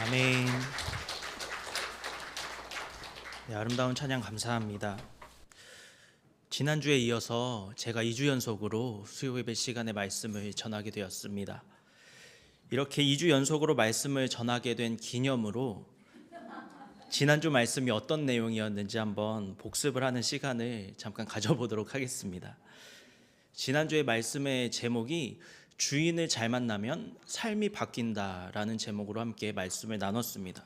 아멘. 네, 아름다운 찬양 감사합니다. 지난주에 이어서 제가 2주 연속으로 수요 예배 시간에 말씀을 전하게 되었습니다. 이렇게 2주 연속으로 말씀을 전하게 된 기념으로 지난주 말씀이 어떤 내용이었는지 한번 복습을 하는 시간을 잠깐 가져보도록 하겠습니다. 지난주의 말씀의 제목이 주인을 잘 만나면 삶이 바뀐다라는 제목으로 함께 말씀을 나눴습니다.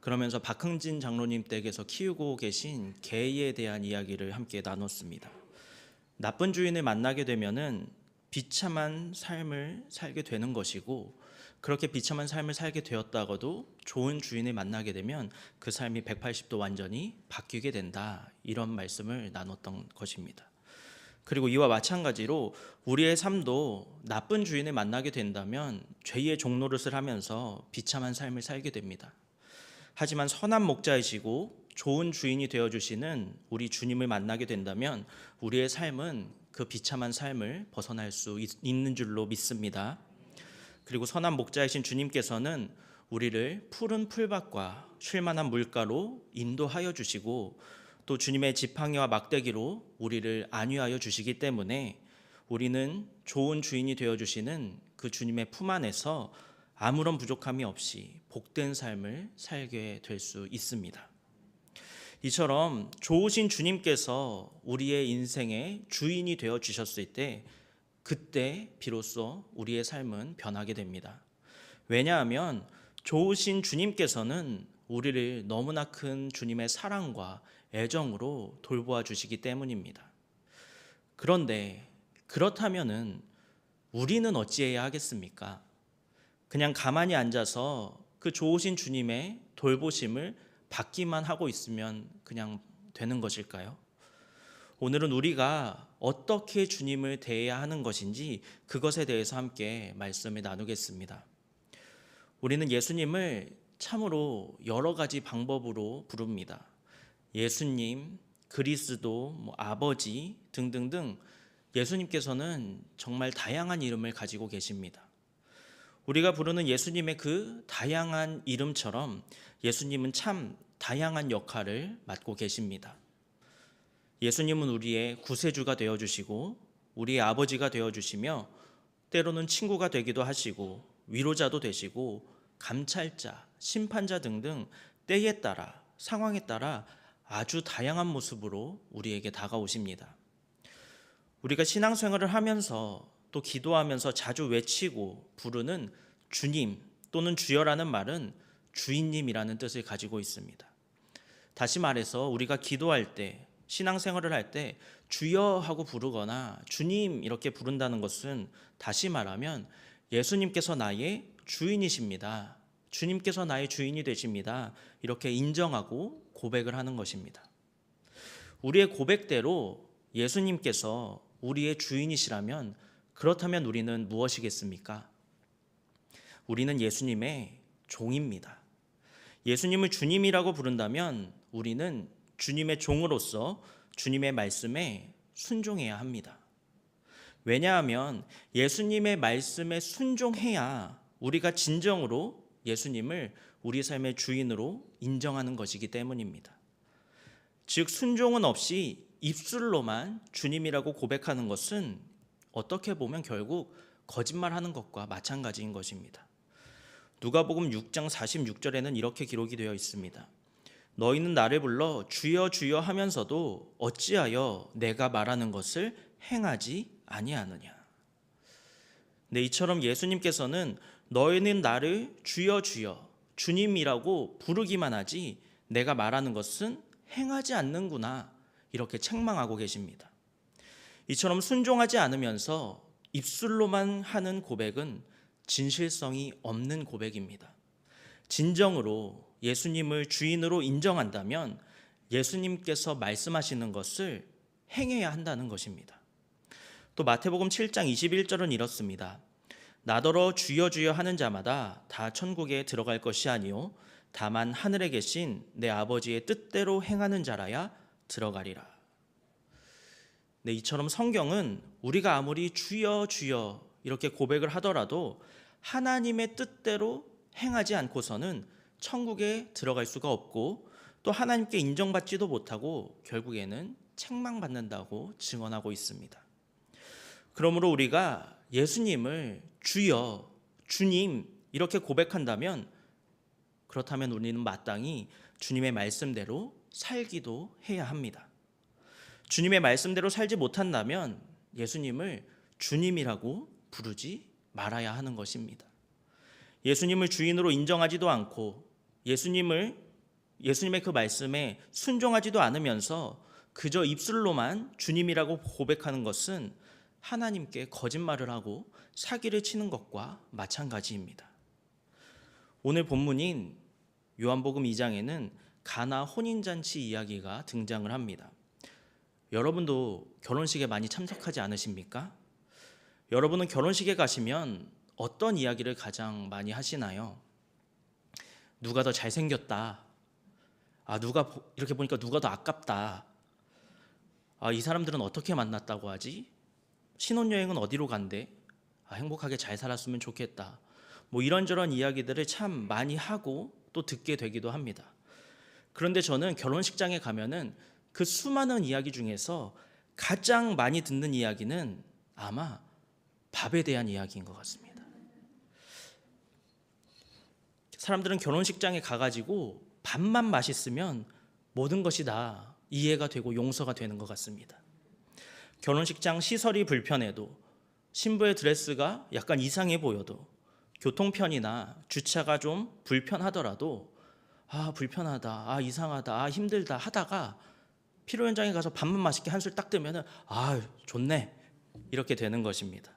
그러면서 박흥진 장로님 댁에서 키우고 계신 개에 대한 이야기를 함께 나눴습니다. 나쁜 주인을 만나게 되면은 비참한 삶을 살게 되는 것이고 그렇게 비참한 삶을 살게 되었다가도 좋은 주인을 만나게 되면 그 삶이 180도 완전히 바뀌게 된다. 이런 말씀을 나눴던 것입니다. 그리고 이와 마찬가지로 우리의 삶도 나쁜 주인을 만나게 된다면 죄의 종노릇을 하면서 비참한 삶을 살게 됩니다. 하지만 선한 목자이시고 좋은 주인이 되어 주시는 우리 주님을 만나게 된다면 우리의 삶은 그 비참한 삶을 벗어날 수 있- 있는 줄로 믿습니다. 그리고 선한 목자이신 주님께서는 우리를 푸른 풀밭과 쉴만한 물가로 인도하여 주시고 또 주님의 지팡이와 막대기로 우리를 안위하여 주시기 때문에 우리는 좋은 주인이 되어 주시는 그 주님의 품 안에서 아무런 부족함이 없이 복된 삶을 살게 될 수 있습니다. 이처럼 좋으신 주님께서 우리의 인생의 주인이 되어 주셨을 때 그때 비로소 우리의 삶은 변하게 됩니다. 왜냐하면 좋으신 주님께서는 우리를 너무나 큰 주님의 사랑과 애정으로 돌보아 주시기 때문입니다. 그런데 그렇다면은 우리는 어찌해야 하겠습니까? 그냥 가만히 앉아서 그 좋으신 주님의 돌보심을 받기만 하고 있으면 그냥 되는 것일까요? 오늘은 우리가 어떻게 주님을 대해야 하는 것인지 그것에 대해서 함께 말씀을 나누겠습니다. 우리는 예수님을 참으로 여러 가지 방법으로 부릅니다. 예수님, 그리스도, 뭐 아버지 등등등 예수님께서는 정말 다양한 이름을 가지고 계십니다. 우리가 부르는 예수님의 그 다양한 이름처럼 예수님은 참 다양한 역할을 맡고 계십니다. 예수님은 우리의 구세주가 되어 주시고 우리의 아버지가 되어 주시며 때로는 친구가 되기도 하시고 위로자도 되시고 감찰자, 심판자 등등 때에 따라 상황에 따라 아주 다양한 모습으로 우리에게 다가오십니다. 우리가 신앙생활을 하면서 또 기도하면서 자주 외치고 부르는 주님 또는 주여라는 말은 주인님이라는 뜻을 가지고 있습니다. 다시 말해서 우리가 기도할 때 신앙생활을 할 때 주여 하고 부르거나 주님 이렇게 부른다는 것은 다시 말하면 예수님께서 나의 주인이십니다. 주님께서 나의 주인이 되십니다. 이렇게 인정하고 고백을 하는 것입니다. 우리의 고백대로 예수님께서 우리의 주인이시라면 그렇다면 우리는 무엇이겠습니까? 우리는 예수님의 종입니다. 예수님을 주님이라고 부른다면 우리는 주님의 종으로서 주님의 말씀에 순종해야 합니다. 왜냐하면 예수님의 말씀에 순종해야 우리가 진정으로 예수님을 우리 삶의 주인으로 인정하는 것이기 때문입니다. 즉, 순종은 없이 입술로만 주님이라고 고백하는 것은 어떻게 보면 결국 거짓말하는 것과 마찬가지인 것입니다. 누가복음 6장 46절에는 이렇게 기록이 되어 있습니다. 너희는 나를 불러 주여 주여 하면서도 어찌하여 내가 말하는 것을 행하지 아니하느냐. 네, 이처럼 예수님께서는 너희는 나를 주여 주여 주님이라고 부르기만 하지 내가 말하는 것은 행하지 않는구나. 이렇게 책망하고 계십니다. 이처럼 순종하지 않으면서 입술로만 하는 고백은 진실성이 없는 고백입니다. 진정으로 예수님을 주인으로 인정한다면 예수님께서 말씀하시는 것을 행해야 한다는 것입니다. 또 마태복음 7장 21절은 이렇습니다. 나더러 주여 주여 하는 자마다 다 천국에 들어갈 것이 아니요 다만 하늘에 계신 내 아버지의 뜻대로 행하는 자라야 들어가리라. 네, 이처럼 성경은 우리가 아무리 주여 주여 이렇게 고백을 하더라도 하나님의 뜻대로 행하지 않고서는 천국에 들어갈 수가 없고 또 하나님께 인정받지도 못하고 결국에는 책망받는다고 증언하고 있습니다. 그러므로 우리가 예수님을 주여, 주님 이렇게 고백한다면 그렇다면 우리는 마땅히 주님의 말씀대로 살기도 해야 합니다. 주님의 말씀대로 살지 못한다면 예수님을 주님이라고 부르지 말아야 하는 것입니다. 예수님을 주인으로 인정하지도 않고 예수님을 예수님의 그 말씀에 순종하지도 않으면서 그저 입술로만 주님이라고 고백하는 것은 하나님께 거짓말을 하고 사기를 치는 것과 마찬가지입니다. 오늘 본문인 요한복음 2장에는 가나 혼인잔치 이야기가 등장을 합니다. 여러분도 결혼식에 많이 참석하지 않으십니까? 여러분은 결혼식에 가시면 어떤 이야기를 가장 많이 하시나요? 누가 더 잘생겼다. 아, 누가 보- 이렇게 보니까 누가 더 아깝다. 아, 이 사람들은 어떻게 만났다고 하지? 신혼여행은 어디로 간대? 아, 행복하게 잘 살았으면 좋겠다. 뭐 이런저런 이야기들을 참 많이 하고 또 듣게 되기도 합니다. 그런데 저는 결혼식장에 가면은 그 수많은 이야기 중에서 가장 많이 듣는 이야기는 아마 밥에 대한 이야기인 것 같습니다. 사람들은 결혼식장에 가가지고 밥만 맛있으면 모든 것이 다 이해가 되고 용서가 되는 것 같습니다. 결혼식장 시설이 불편해도 신부의 드레스가 약간 이상해 보여도 교통편이나 주차가 좀 불편하더라도 아 불편하다 아 이상하다 아 힘들다 하다가 피로 현장에 가서 밥만 맛있게 한술 딱 뜨면은 아 좋네 이렇게 되는 것입니다.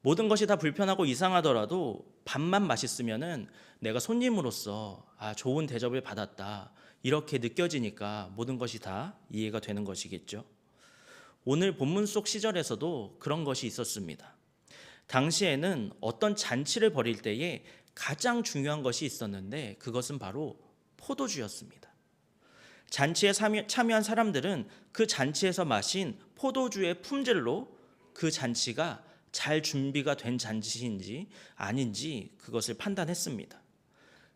모든 것이 다 불편하고 이상하더라도 밥만 맛있으면은 내가 손님으로서 아 좋은 대접을 받았다 이렇게 느껴지니까 모든 것이 다 이해가 되는 것이겠죠. 오늘 본문 속 시절에서도 그런 것이 있었습니다. 당시에는 어떤 잔치를 벌일 때에 가장 중요한 것이 있었는데 그것은 바로 포도주였습니다. 잔치에 참여- 참여한 사람들은 그 잔치에서 마신 포도주의 품질로 그 잔치가 잘 준비가 된 잔치인지 아닌지 그것을 판단했습니다.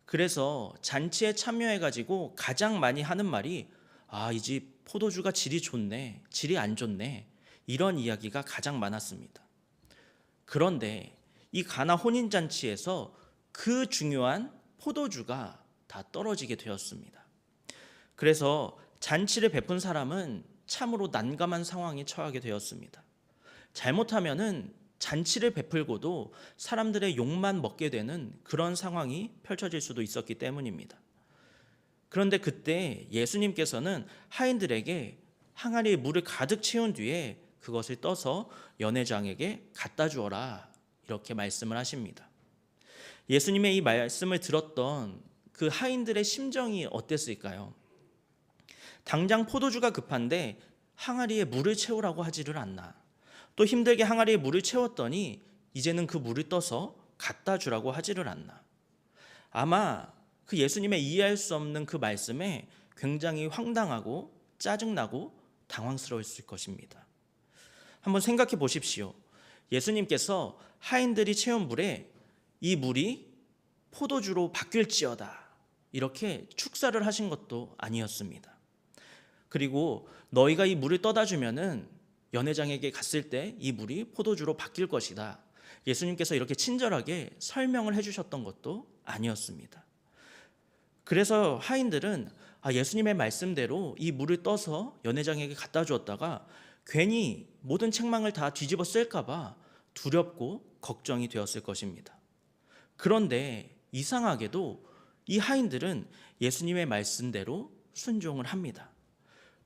그래서 잔치에 참여해 가지고 가장 많이 하는 말이 아, 이 집 포도주가 질이 좋네. 질이 안 좋네. 이런 이야기가 가장 많았습니다. 그런데 이 가나 혼인 잔치에서 그 중요한 포도주가 다 떨어지게 되었습니다. 그래서 잔치를 베푼 사람은 참으로 난감한 상황에 처하게 되었습니다. 잘못하면은 잔치를 베풀고도 사람들의 욕만 먹게 되는 그런 상황이 펼쳐질 수도 있었기 때문입니다. 그런데 그때 예수님께서는 하인들에게 항아리에 물을 가득 채운 뒤에 그것을 떠서 연회장에게 갖다 주어라 이렇게 말씀을 하십니다. 예수님의 이 말씀을 들었던 그 하인들의 심정이 어땠을까요? 당장 포도주가 급한데 항아리에 물을 채우라고 하지를 않나. 또 힘들게 항아리에 물을 채웠더니 이제는 그 물을 떠서 갖다 주라고 하지를 않나. 아마 그 예수님의 이해할 수 없는 그 말씀에 굉장히 황당하고 짜증나고 당황스러웠을 것입니다. 한번 생각해 보십시오. 예수님께서 하인들이 채운 물에 이 물이 포도주로 바뀔지어다. 이렇게 축사를 하신 것도 아니었습니다. 그리고 너희가 이 물을 떠다 주면은 연회장에게 갔을 때 이 물이 포도주로 바뀔 것이다. 예수님께서 이렇게 친절하게 설명을 해주셨던 것도 아니었습니다. 그래서 하인들은 아, 예수님의 말씀대로 이 물을 떠서 연회장에게 갖다 주었다가 괜히 모든 책망을 다 뒤집어 쓸까봐 두렵고 걱정이 되었을 것입니다. 그런데 이상하게도 이 하인들은 예수님의 말씀대로 순종을 합니다.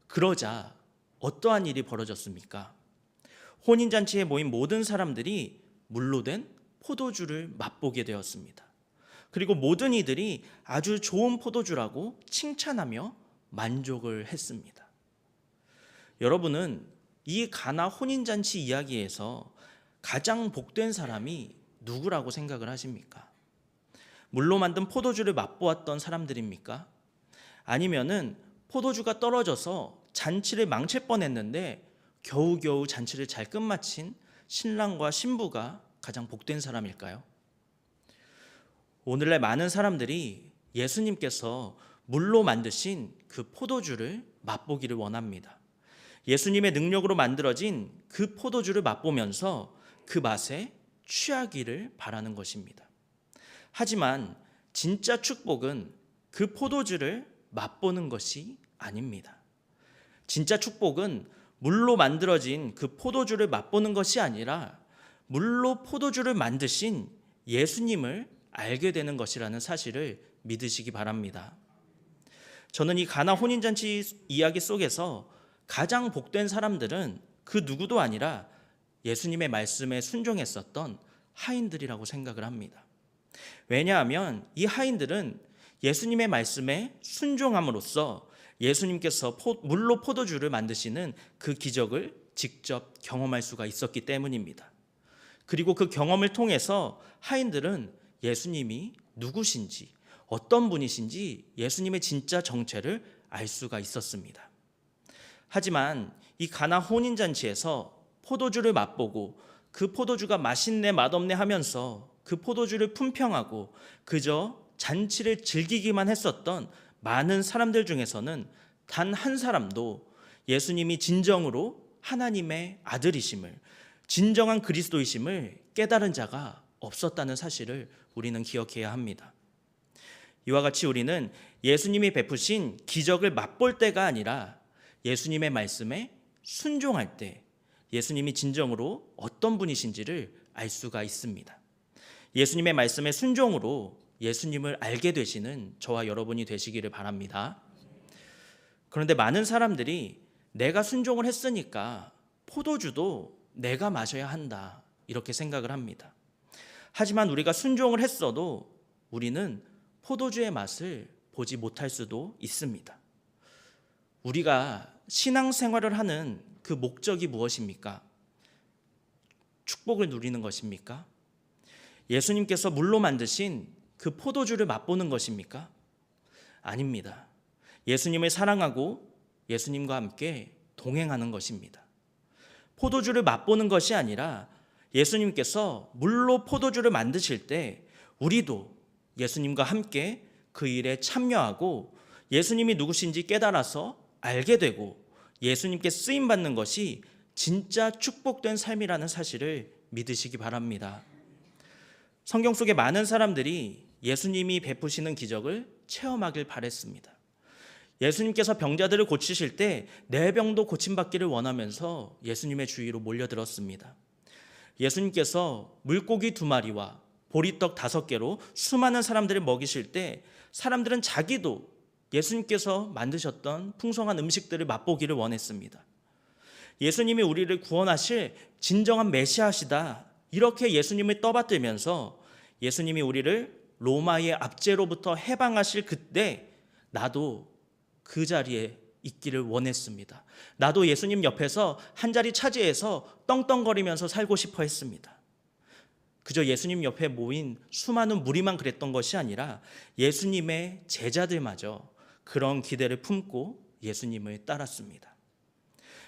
그러자 어떠한 일이 벌어졌습니까? 혼인잔치에 모인 모든 사람들이 물로 된 포도주를 맛보게 되었습니다. 그리고 모든 이들이 아주 좋은 포도주라고 칭찬하며 만족을 했습니다. 여러분은 이 가나 혼인잔치 이야기에서 가장 복된 사람이 누구라고 생각을 하십니까? 물로 만든 포도주를 맛보았던 사람들입니까? 아니면은 포도주가 떨어져서 잔치를 망칠 뻔했는데 겨우겨우 잔치를 잘 끝마친 신랑과 신부가 가장 복된 사람일까요? 오늘날 많은 사람들이 예수님께서 물로 만드신 그 포도주를 맛보기를 원합니다. 예수님의 능력으로 만들어진 그 포도주를 맛보면서 그 맛에 취하기를 바라는 것입니다. 하지만 진짜 축복은 그 포도주를 맛보는 것이 아닙니다. 진짜 축복은 물로 만들어진 그 포도주를 맛보는 것이 아니라 물로 포도주를 만드신 예수님을 알게 되는 것이라는 사실을 믿으시기 바랍니다. 저는 이 가나 혼인잔치 이야기 속에서 가장 복된 사람들은 그 누구도 아니라 예수님의 말씀에 순종했었던 하인들이라고 생각을 합니다. 왜냐하면 이 하인들은 예수님의 말씀에 순종함으로써 예수님께서 포, 물로 포도주를 만드시는 그 기적을 직접 경험할 수가 있었기 때문입니다. 그리고 그 경험을 통해서 하인들은 예수님이 누구신지 어떤 분이신지 예수님의 진짜 정체를 알 수가 있었습니다. 하지만 이 가나 혼인 잔치에서 포도주를 맛보고 그 포도주가 맛있네 맛없네 하면서 그 포도주를 품평하고 그저 잔치를 즐기기만 했었던 많은 사람들 중에서는 단 한 사람도 예수님이 진정으로 하나님의 아들이심을 진정한 그리스도이심을 깨달은 자가 없었다는 사실을 우리는 기억해야 합니다. 이와 같이 우리는 예수님이 베푸신 기적을 맛볼 때가 아니라 예수님의 말씀에 순종할 때 예수님이 진정으로 어떤 분이신지를 알 수가 있습니다. 예수님의 말씀에 순종으로 예수님을 알게 되시는 저와 여러분이 되시기를 바랍니다. 그런데 많은 사람들이 내가 순종을 했으니까 포도주도 내가 마셔야 한다. 이렇게 생각을 합니다. 하지만 우리가 순종을 했어도 우리는 포도주의 맛을 보지 못할 수도 있습니다. 우리가 신앙생활을 하는 그 목적이 무엇입니까? 축복을 누리는 것입니까? 예수님께서 물로 만드신 그 포도주를 맛보는 것입니까? 아닙니다. 예수님을 사랑하고 예수님과 함께 동행하는 것입니다. 포도주를 맛보는 것이 아니라 예수님께서 물로 포도주를 만드실 때 우리도 예수님과 함께 그 일에 참여하고 예수님이 누구신지 깨달아서 알게 되고 예수님께 쓰임 받는 것이 진짜 축복된 삶이라는 사실을 믿으시기 바랍니다. 성경 속에 많은 사람들이 예수님이 베푸시는 기적을 체험하길 바랬습니다. 예수님께서 병자들을 고치실 때 내 병도 고침받기를 원하면서 예수님의 주위로 몰려들었습니다. 예수님께서 물고기 두 마리와 보리떡 다섯 개로 수많은 사람들을 먹이실 때 사람들은 자기도 예수님께서 만드셨던 풍성한 음식들을 맛보기를 원했습니다. 예수님이 우리를 구원하실 진정한 메시아시다. 이렇게 예수님을 떠받들면서 예수님이 우리를 로마의 압제로부터 해방하실 그때 나도 그 자리에 있기를 원했습니다. 나도 예수님 옆에서 한 자리 차지해서 떵떵거리면서 살고 싶어 했습니다. 그저 예수님 옆에 모인 수많은 무리만 그랬던 것이 아니라 예수님의 제자들마저 그런 기대를 품고 예수님을 따랐습니다.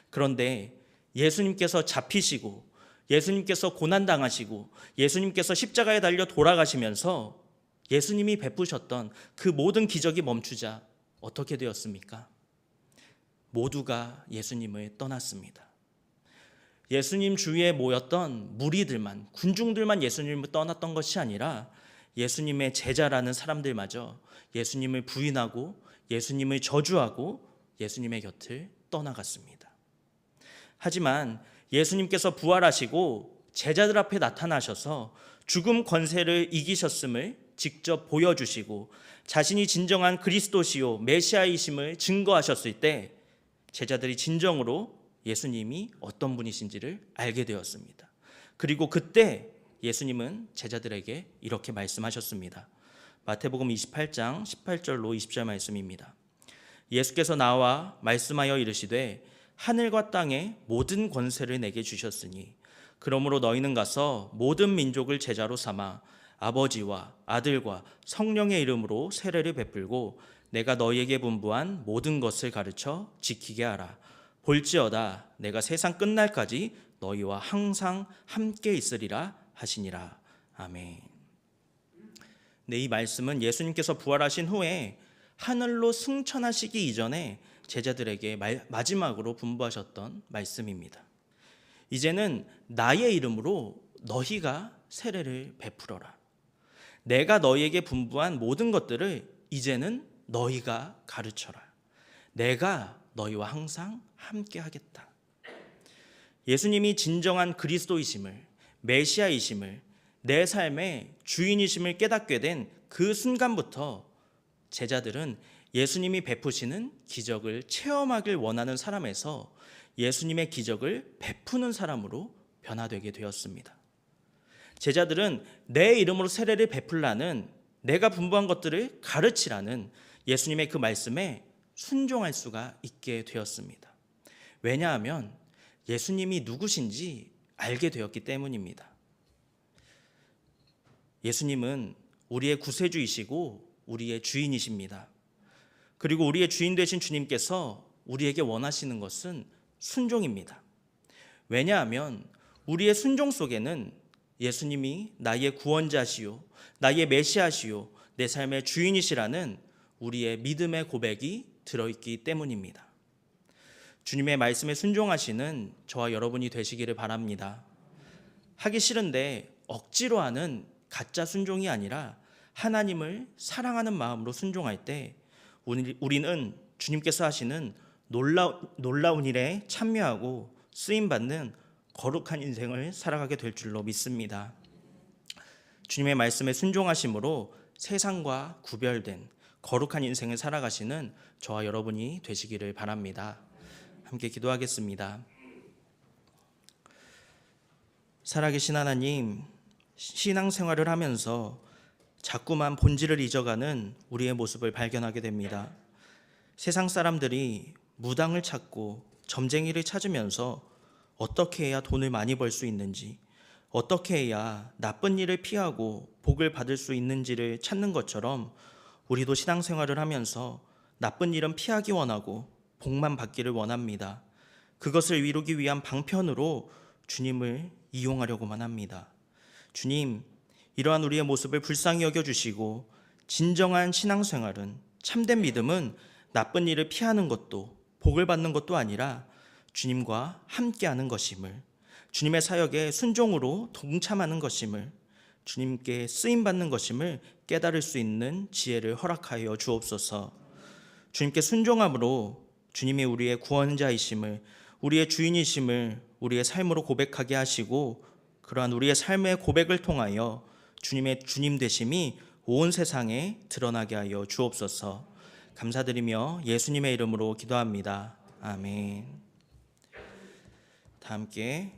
그런데 예수님께서 잡히시고 예수님께서 고난당하시고 예수님께서 십자가에 달려 돌아가시면서 예수님이 베푸셨던 그 모든 기적이 멈추자 어떻게 되었습니까? 모두가 예수님을 떠났습니다. 예수님 주위에 모였던 무리들만, 군중들만 예수님을 떠났던 것이 아니라 예수님의 제자라는 사람들마저 예수님을 부인하고 예수님을 저주하고 예수님의 곁을 떠나갔습니다. 하지만 예수님께서 부활하시고 제자들 앞에 나타나셔서 죽음 권세를 이기셨음을 직접 보여주시고 자신이 진정한 그리스도시요 메시아이심을 증거하셨을 때 제자들이 진정으로 예수님이 어떤 분이신지를 알게 되었습니다. 그리고 그때 예수님은 제자들에게 이렇게 말씀하셨습니다. 마태복음 28장 18절로 20절 말씀입니다. 예수께서 나와 말씀하여 이르시되 하늘과 땅의 모든 권세를 내게 주셨으니 그러므로 너희는 가서 모든 민족을 제자로 삼아 아버지와 아들과 성령의 이름으로 세례를 베풀고 내가 너희에게 분부한 모든 것을 가르쳐 지키게 하라. 볼지어다 내가 세상 끝날까지 너희와 항상 함께 있으리라 하시니라. 아멘. 네, 이 말씀은 예수님께서 부활하신 후에 하늘로 승천하시기 이전에 제자들에게 마- 마지막으로 분부하셨던 말씀입니다. 이제는 나의 이름으로 너희가 세례를 베풀어라. 내가 너희에게 분부한 모든 것들을 이제는 너희가 가르쳐라. 내가 너희와 항상 함께 하겠다. 예수님이 진정한 그리스도이심을 메시아이심을 내 삶의 주인이심을 깨닫게 된 그 순간부터 제자들은 예수님이 베푸시는 기적을 체험하길 원하는 사람에서 예수님의 기적을 베푸는 사람으로 변화되게 되었습니다. 제자들은 내 이름으로 세례를 베풀라는 내가 분부한 것들을 가르치라는 예수님의 그 말씀에 순종할 수가 있게 되었습니다. 왜냐하면 예수님이 누구신지 알게 되었기 때문입니다. 예수님은 우리의 구세주이시고 우리의 주인이십니다. 그리고 우리의 주인 되신 주님께서 우리에게 원하시는 것은 순종입니다. 왜냐하면 우리의 순종 속에는 예수님이 나의 구원자시요, 나의 메시아시요, 내 삶의 주인이시라는 우리의 믿음의 고백이 들어있기 때문입니다. 주님의 말씀에 순종하시는 저와 여러분이 되시기를 바랍니다. 하기 싫은데 억지로 하는 가짜 순종이 아니라 하나님을 사랑하는 마음으로 순종할 때 우리- 우리는 주님께서 하시는 놀라, 놀라운 일에 참여하고 쓰임 받는 거룩한 인생을 살아가게 될 줄로 믿습니다. 주님의 말씀에 순종하심으로 세상과 구별된 거룩한 인생을 살아가시는 저와 여러분이 되시기를 바랍니다. 함께 기도하겠습니다. 살아계신 하나님, 신앙생활을 하면서 자꾸만 본질을 잊어가는 우리의 모습을 발견하게 됩니다. 세상 사람들이 무당을 찾고 점쟁이를 찾으면서 어떻게 해야 돈을 많이 벌 수 있는지, 어떻게 해야 나쁜 일을 피하고 복을 받을 수 있는지를 찾는 것처럼 우리도 신앙생활을 하면서 나쁜 일은 피하기 원하고 복만 받기를 원합니다. 그것을 이루기 위한 방편으로 주님을 이용하려고만 합니다. 주님, 이러한 우리의 모습을 불쌍히 여겨주시고 진정한 신앙생활은 참된 믿음은 나쁜 일을 피하는 것도 복을 받는 것도 아니라 주님과 함께하는 것임을 주님의 사역에 순종으로 동참하는 것임을 주님께 쓰임 받는 것임을 깨달을 수 있는 지혜를 허락하여 주옵소서. 주님께 순종함으로 주님이 우리의 구원자이심을 우리의 주인이심을 우리의 삶으로 고백하게 하시고 그러한 우리의 삶의 고백을 통하여 주님의 주님 되심이 온 세상에 드러나게 하여 주옵소서. 감사드리며 예수님의 이름으로 기도합니다. 아멘. 다 함께 주